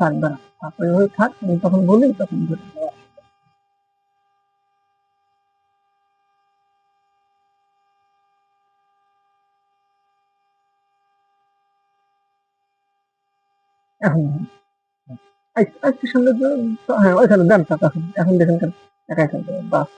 থাকবে না। ওই থাক আমি তখন বলি তখন এখন আজকে সঙ্গে হ্যাঁ ওইখানে দেন এখন দেখেন কেন একা একা দেবেন, বাস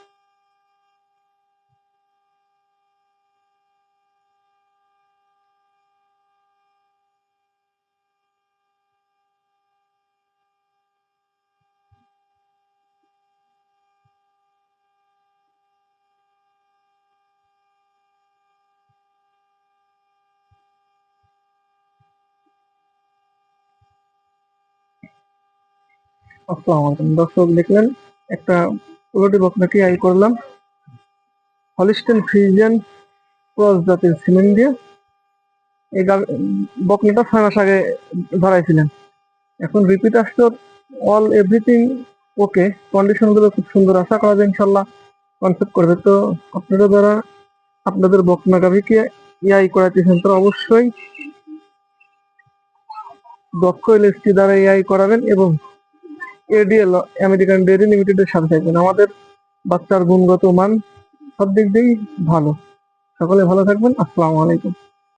আসসালামু আলাইকুম দর্শক দেখলেন, একটা পোলট্রি বকনাকে আই করলাম। হলিস্টেন ফ্রিজিয়ান ক্রস জাতের সিমেন্ট দিয়ে এই বকনাটা ছয় মাস আগে ধরাইছিলেন। এখন রিপিট আসতো অল এভরিথিং ওকে কন্ডিশনগুলো খুব সুন্দর, আশা করা যায় ইনশাল্লাহ কনসেপ্ট করবে। তো আপনারা যারা আপনাদের বকনা গাভীকে ইয়াই করাইতেছেন তো অবশ্যই দক্ষ এলএসটি দ্বারা এআই করাবেন এবং এডিএল আমেরিকান ডেয়ারি লিমিটেডের সাথে থাকবেন। আমাদের বাচ্চার গুণগত মান সব দিক দিয়েই ভালো। সকলে ভালো থাকবেন। আসসালামু আলাইকুম।